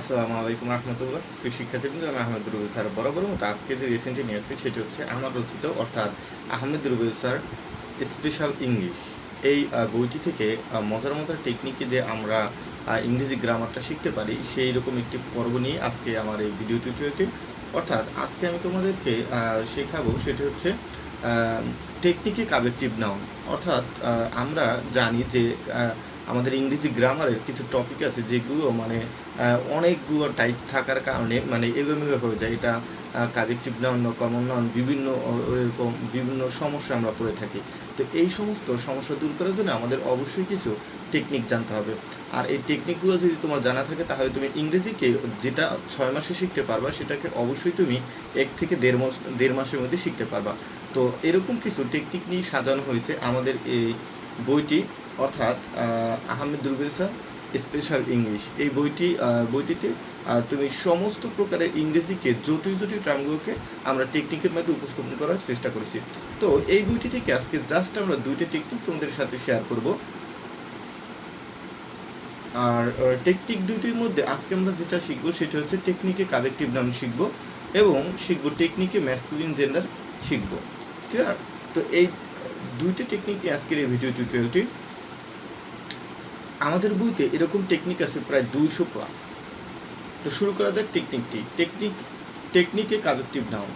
আসসালামু আলাইকুম রহমতুল্লাহ। প্রিয় শিক্ষার্থীবৃন্দ, আমি আহমেদ রুবেল স্যার বরাবর মতো আজকে যে রিসেন্টলি নিয়ে আসছি, সেটি হচ্ছে আমার রচিত, অর্থাৎ Ahmed Rubel sir special English এই বইটি থেকে মজার মজার টেকনিকে যে আমরা ইংরেজি গ্রামারটা শিখতে পারি সেই রকম একটি পর্ব নিয়ে আজকে আমার এই ভিডিও টিউটোরিয়ালটি অর্থাৎ আজকে আমি তোমাদেরকে শেখাবো, সেটি হচ্ছে টেকনিকে কাবেক্টিভ নাউন। অর্থাৎ আমরা জানি যে আমাদের ইংরেজি গ্রামারের কিছু টপিক আছে যেগুলো মানে অনেকগুলো টাইপ থাকার কারণে মানে এলোমেলো হয়ে যায়। এটা কালেকটিভ নাউন কমন নাউন বিভিন্ন এরকম বিভিন্ন সমস্যা আমরা পড়ে থাকি। তো এই সমস্ত সমস্যা দূর করার জন্য আমাদের অবশ্যই কিছু টেকনিক জানতে হবে। আর এই টেকনিকগুলো যদি তোমার জানা থাকে, তাহলে তুমি ইংরেজিকে যেটা ছয় মাসে শিখতে পারবা, সেটাকে অবশ্যই তুমি এক থেকে দেড় মাস, দেড় মাসের মধ্যে শিখতে পারবা। তো এরকম কিছু টেকনিক নিয়ে সাজানো হয়েছে আমাদের এই বইটি অর্থাৎ আহ, আহমেদ স্যার স্পেশাল ইংলিশ এই বইটি বইটিতে তুমি সমস্ত প্রকারের ইংরেজিকে জটিল জটিল টার্মগুলোকে আমরা টেকনিকের মধ্যে উপস্থাপন করার চেষ্টা করেছি। তো এই বইটি থেকে আজকে জাস্ট আমরা দুইটা টেকনিক তোমাদের সাথে শেয়ার করব। আর টেকনিক দুইটির মধ্যে আজকে আমরা যেটা শিখব সেটা হচ্ছে টেকনিকে কালেকটিভ নাম শিখব এবং শিখব টেকনিকে ম্যাসকুলিন জেন্ডার শিখব। ক্লিয়ার তো এই দুইটা টেকনিক আজকের এই ভিডিও টিউটোরিয়ালটি আমাদের বইতে এরকম টেকনিক আছে প্রায় দুইশো প্লাস তো শুরু করা যাক টেকনিকটি টেকনিক টেকনিকে কালেকটিভ নাউন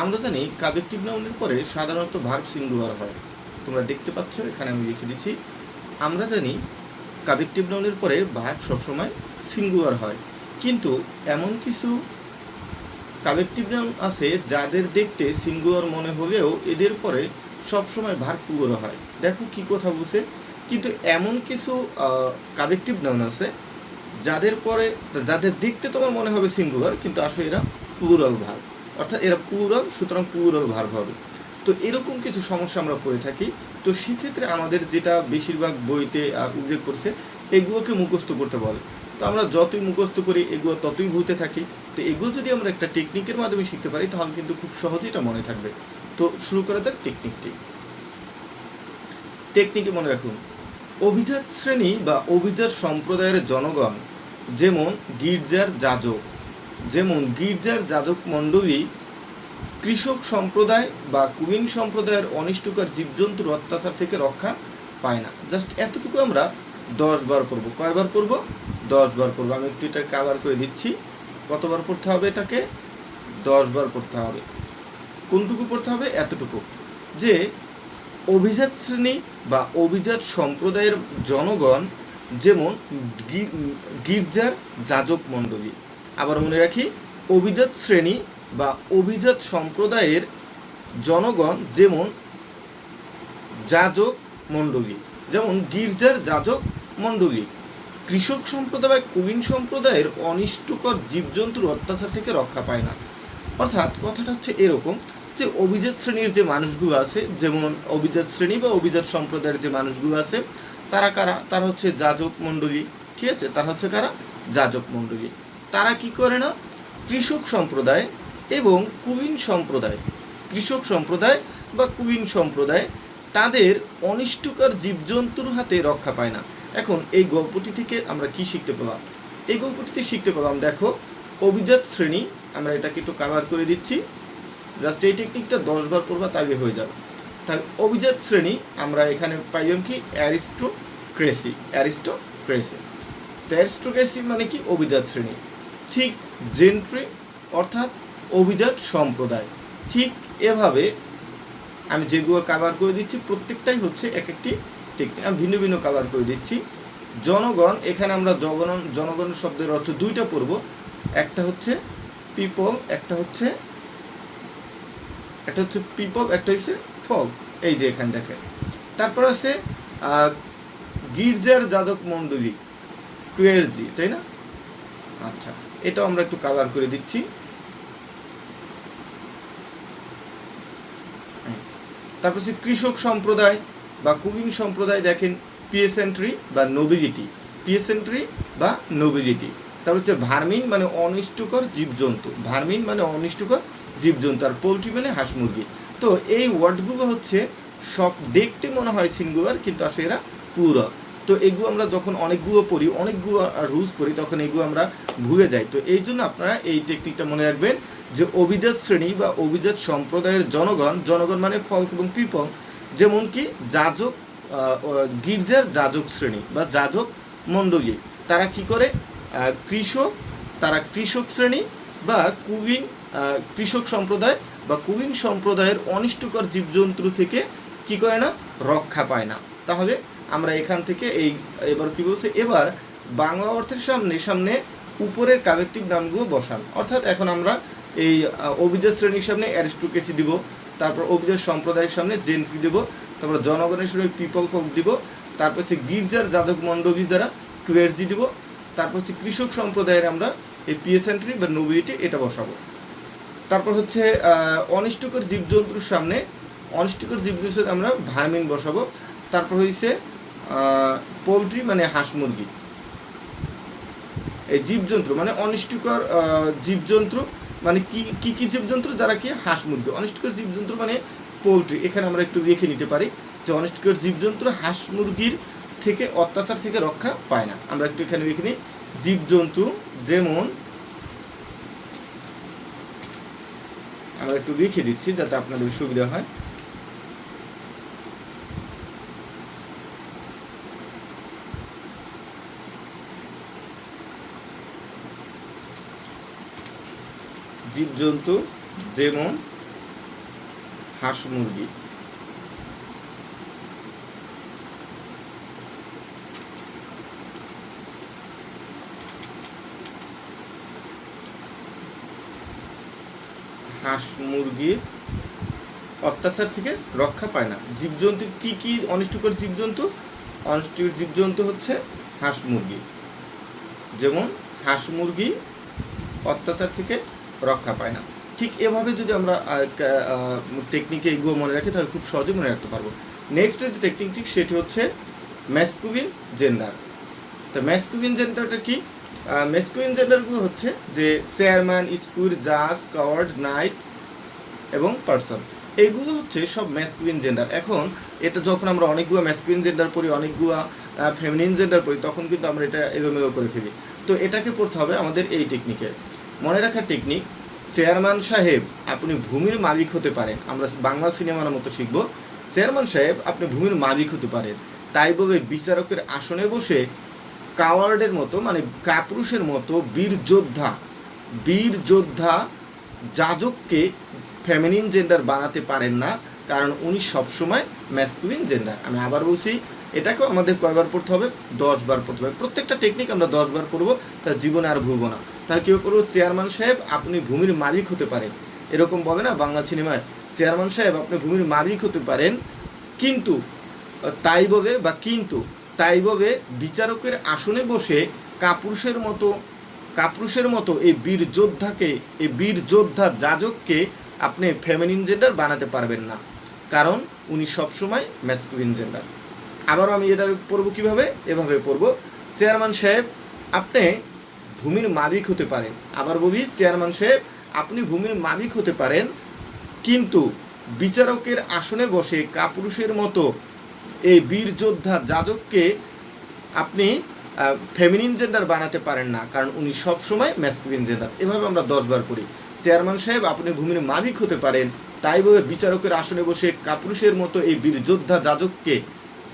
আমরা জানি কালেকটিভ নাউনের পরে সাধারণত ভার্ব সিঙ্গুলার হয়। তোমরা দেখতে পাচ্ছ, এখানে আমি লিখে দিচ্ছি। আমরা জানি কালেকটিভ নাউনের পরে ভার্ব সবসময় সিঙ্গুলার হয়। কিন্তু এমন কিছু কালেকটিভ নাউন আছে যাদের দেখতে সিঙ্গুলার মনে হলেও এদের পরে সবসময় ভার পুরো হয়। দেখো কি কথা বলছে। কিন্তু এমন কিছু কালেকটিভ নাউন আছে, যাদের পরে, যাদের দেখতে তোমার মনে হবে সিঙ্গুলার কিন্তু আসলে এরা প্লুরাল ভার অর্থাৎ এরা প্লুরাল সুতরাং প্লুরাল ভার হবে। তো এরকম কিছু সমস্যা আমরা পড়ে থাকি। তো সেক্ষেত্রে আমাদের যেটা বেশিরভাগ বইতে উল্লেখ করছে, এগুলোকে মুখস্থ করতে বলে। তো আমরা যতই মুখস্থ করি, এগুলো ততই ভুলতে থাকি। তো এগুলো যদি আমরা একটা টেকনিকের মাধ্যমে শিখতে পারি, তাহলে কিন্তু খুব সহজেই এটা মনে থাকবে। তো শুরু করা যাক টেকনিকটি টেকনিকে মনে রাখুন। অভিজাত শ্রেণি বা অভিজাত সম্প্রদায়ের জনগণ, যেমন গির্জার যাজক, যেমন গির্জার যাজক মণ্ডলী, কৃষক সম্প্রদায় বা কুইন সম্প্রদায়ের অনিষ্টকর জীবজন্তুর অত্যাচার থেকে রক্ষা পায় না। জাস্ট এতটুকু আমরা দশ বার পড়ব কয়বার পড়ব দশ বার পড়ব আমি একটু এটা কাভার করে দিচ্ছি। কতবার পড়তে হবে এটাকে? দশ বার পড়তে হবে। কোনটুকু পড়তে হবে? এতটুকু। যে অভিজাত শ্রেণি বা অভিজাত সম্প্রদায়ের জনগণ যেমন গির্জার যাজক মণ্ডলী। আবার মনে রাখি, অভিজাত শ্রেণি বা অভিজাত সম্প্রদায়ের জনগণ যেমন যাজক মণ্ডলী, যেমন গির্জার যাজক মণ্ডলী। কৃষক সম্প্রদায় বা কুইন সম্প্রদায়ের অনিষ্টকর জীবজন্তুর অত্যাচার থেকে রক্ষা পায় না। অর্থাৎ কথাটা হচ্ছে এরকম যে অভিজাত শ্রেণির যে মানুষগুলো আছে, যেমন অভিজাত শ্রেণি বা অভিজাত সম্প্রদায়ের যে মানুষগুলো আছে, তারা কারা? তারা হচ্ছে যাজক মণ্ডলী, ঠিক আছে? তারা হচ্ছে কারা? যাজক মণ্ডলী। তারা কি করে না? কৃষক সম্প্রদায় এবং কুইন সম্প্রদায়। কৃষক সম্প্রদায় বা কুইন সম্প্রদায় তাদের অনিষ্টকর জীবজন্তুর হাতে রক্ষা পায় না। এখন এই গল্পটি থেকে আমরা কি শিখতে পেলাম? এই গল্পটিতে শিখতে পেলাম, দেখো, অভিজাত শ্রেণি, আমরা এটাকে একটু কাভার করে দিচ্ছি। জাস্ট এই টেকনিকটা দশ বার পড়বা তাহলে হয়ে যাবে। তাই অভিজাত শ্রেণি, আমরা এখানে পাইলাম কি? Aristocracy aristocracy. তো অ্যারিস্টোক্রেসি মানে কি? অভিজাত শ্রেণি। ঠিক জেন্ট্রি, অর্থাৎ অভিজাত সম্প্রদায়। ঠিক এভাবে আমি যেগুলো কাভার করে দিচ্ছি, প্রত্যেকটাই হচ্ছে এক একটি টেকনিক আমি ভিন্ন ভিন্ন কাভার করে দিচ্ছি। জনগণ, এখানে আমরা জনগণ জনগণ শব্দের অর্থ দুইটা পড়ব। একটা হচ্ছে পিপল একটা হচ্ছে একটা হচ্ছে পিপল একটা হচ্ছে ফল এই যে এখানে দেখেন তারপর আছে গির্জার যাদক মণ্ডলী, কুয়েরজি, তাই না? আচ্ছা এটাও আমরা একটু কালার করে দিচ্ছি। তারপর হচ্ছে কৃষক সম্প্রদায় বা কুকিং সম্প্রদায় দেখেন পিএসেন্ট্রি বা নোবিলিটি পিএসেন্ট্রি বা নোবিলিটি তারপর হচ্ছে ভার্মিন মানে অনিষ্টকর জীবজন্তু, ভার্মিন মানে অনিষ্টকর জীবজন্তু আর পোলট্রি মানে হাঁস মুরগি। তো এই ওয়ার্ডগুলো হচ্ছে সব দেখতে মনে হয় সিঙ্গুলার কিন্তু আসলে এরা পুরো তো এগুলো আমরা যখন অনেকগুলো পড়ি অনেকগুলো রুলস পড়ি তখন এগুলো আমরা ভুলে যাই। তো এই জন্য আপনারা এই টেকনিকটা মনে রাখবেন যে অভিজাত শ্রেণি বা অভিজাত সম্প্রদায়ের জনগণ জনগণ মানে ফল্ক এবং পিপল যেমন কি যাজক গির্জার যাজক শ্রেণি বা যাজক মণ্ডলী। তারা কি করে? কৃষক তারা কৃষক শ্রেণি বা আহ, কৃষক সম্প্রদায় বা কুইন সম্প্রদায়ের অনিষ্টকর জীবজন্তু থেকে কি করে না? রক্ষা পায় না। তাহলে আমরা এখান থেকে এই, এবার কি বলছে? এবার বাংলা অর্থের সামনে সামনে উপরের কালেকটিভ নামগুলো বসান। অর্থাৎ এখন আমরা এই অভিজাত শ্রেণির সামনে অ্যারিস্টোকেসি দিব, তারপর অভিজাত সম্প্রদায়ের সামনে জেন্ট্রি দেব, তারপর জনগণের সামনে পিপল ফোক দিব, তারপর হচ্ছে গির্জার যাদক মণ্ডলী দ্বারা ক্লেরজি দিব, তারপর হচ্ছে কৃষক সম্প্রদায়ের আমরা এই পিএসেন্ট্রি বা নোবিলিটি এটা বসাবো। তারপর হচ্ছে অনিষ্টকর জীবজন্তুর সামনে, অনিষ্টকর জীবজন্তুর আমরা ভার্মিন বসাবো। তারপর হয়েছে পোলট্রি মানে হাঁস মুরগি। এই জীবজন্তু মানে অনিষ্টকর জীবজন্তু মানে কি কি কি জীবজন্তু? যারা কি হাঁস মুরগি। অনিষ্টকর জীবজন্তু মানে পোলট্রি। এখানে আমরা একটু রেখে নিতে পারি যে অনিষ্টকর জীবজন্তু হাঁস মুরগির থেকে অত্যাচার থেকে রক্ষা পায় না। আমরা একটু এখানে রেখে নিই। জীবজন্তু যেমন আমরা একটু লিখে দিচ্ছি যাতে আপনাদের সুবিধা হয়। জীবজন্তু যেমন হাঁস মুরগি। হাঁস, মুরগি অত্যাচার থেকে রক্ষা পায় না। জীবজন্তু কি কি অনিষ্টকর জীবজন্তু? অনিষ্টকর জীবজন্তু হচ্ছে হাঁস, মুরগি। যেমন হাঁস, মুরগি অত্যাচার থেকে রক্ষা পায় না। ঠিক এভাবে যদি আমরা টেকনিকে এগুলো মনে রাখি, তাহলে খুব সহজে মনে রাখতে পারব। নেক্সট যে টেকনিকটি সেটি হচ্ছে ম্যাসকুইন জেন্ডার তো ম্যাসকুইন জেন্ডারটা কি? ম্যাসকুইন জেন্ডারগুলো হচ্ছে যে চেয়ারম্যান, স্কুল, জাজ, কাওয়ার্ড, নাইট এবং পার্সন। এইগুলো হচ্ছে সব ম্যাসকুইন জেন্ডার। এখন এটা যখন আমরা অনেকগুলো ম্যাসকুইন জেন্ডার পড়ি, অনেকগুলো ফেমিনিন জেন্ডার পড়ি, তখন কিন্তু আমরা এটা এলোমেলো করে ফেলি। তো এটাকে পড়তে হবে আমাদের এই টেকনিকে মনে রাখার টেকনিক চেয়ারম্যান সাহেব, আপনি ভূমির মালিক হতে পারেন। আমরা বাংলা সিনেমার মতো শিখব, চেয়ারম্যান সাহেব, আপনি ভূমির মালিক হতে পারেন। তাই বলে বিচারকের আসনে বসে কাওয়ার্ডের মতো মানে কাপুরুষের মতো বীর যোদ্ধা বীর যোদ্ধা যাজককে ফেমিনিন জেন্ডার বানাতে পারেন না, কারণ উনি সবসময় ম্যাসকুইন জেন্ডার আমি আবার বলছি, এটাকেও আমাদের কয়বার পড়তে হবে? দশ বার পড়তে হবে। প্রত্যেকটা টেকনিক আমরা দশ বার পড়ব, তার জীবনে আর ভুলবো না। তাহলে কী করব? চেয়ারম্যান সাহেব, আপনি ভূমির মালিক হতে পারেন। এরকম বলে না বাংলা সিনেমায়, চেয়ারম্যান সাহেব, আপনি ভূমির মালিক হতে পারেন, কিন্তু, তাই বলে বা কিন্তু তাই বলে বিচারকের আসনে বসে কাপুরুষের মতো কাপুরুষের মতো এই বীর যোদ্ধাকে, এই বীর যোদ্ধা যাজককে আপনি ফেমিনিন জেন্ডার বানাতে পারবেন না। কারণ উনি সবসময় ম্যাসকুলিন জেন্ডার আবারও আমি এটা পড়ব কীভাবে? এভাবে পড়ব। চেয়ারম্যান সাহেব, আপনি ভূমির মালিক হতে পারেন। আবার বলি, চেয়ারম্যান সাহেব, আপনি ভূমির মালিক হতে পারেন। কিন্তু বিচারকের আসনে বসে কাপুরুষের মতো এই বীর যোদ্ধা যাজককে আপনি ফেমিনিন জেন্ডার বানাতে পারেন না, কারণ উনি সবসময় ম্যাসকুলিন জেন্ডার এভাবে আমরা দশবার পড়ি চেয়ারম্যান সাহেব, আপনি ভূমির মালিক হতে পারেন, তাই বলে বিচারকের আসনে বসে কাপুরুষের মতো এই বীর যোদ্ধা যাজককে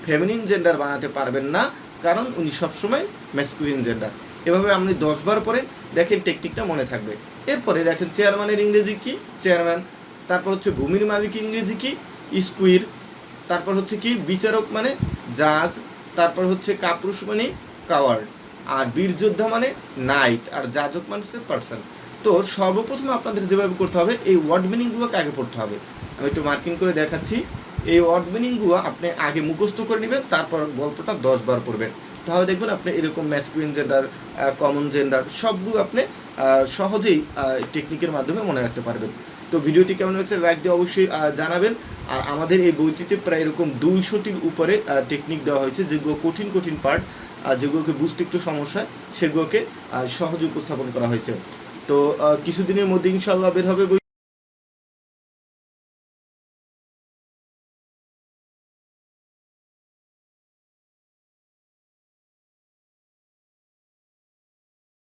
ফেমিনিন জেন্ডার বানাতে পারবেন না, কারণ উনি সবসময় ম্যাসকুলিন জেন্ডার এভাবে আপনি দশবার পরে দেখেন টেকনিকটা মনে থাকবে। এরপরে দেখেন চেয়ারম্যানের ইংরেজি কি? চেয়ারম্যান, তারপর হচ্ছে ভূমির মালিক ইংরেজি কি? স্কুইর তারপর হচ্ছে কি, বিচারক মানে জাজ, তারপর হচ্ছে কাপুরুষ মানে কাওয়ার্ড, আর বীর যোদ্ধা মানে নাইট, আর যাজক মানে হচ্ছে পার্সন। তো সর্বপ্রথম আপনাদের যেভাবে করতে হবে, এই ওয়ার্ড মিনিংগুলোকে আগে পড়তে হবে। আমি একটু মার্কিং করে দেখাচ্ছি। এই ওয়ার্ড মিনিংগুলো আপনি আগে মুখস্থ করে নেবেন, তারপর গল্পটা দশ বার পড়বেন। তাহলে দেখবেন আপনি এরকম ম্যাসকুইন জেন্ডার কমন জেন্ডার সবগুলো আপনি সহজেই টেকনিকের মাধ্যমে মনে রাখতে পারবেন। তো ভিডিওটি কেমন হয়েছে লাইক দিয়ে অবশ্যই জানাবেন। আর আমাদের এই বইটিতে প্রায় এরকম দুইশোটির উপরে টেকনিক দেওয়া হয়েছে যেগুলো কঠিন কঠিন পার্ট যেগুলোকে বুঝতে একটু সমস্যা, সেগুলোকে সহজে উপস্থাপন করা হয়েছে। তো কিছুদিনের মধ্যে ইনশাল্লাহ বের হবে বই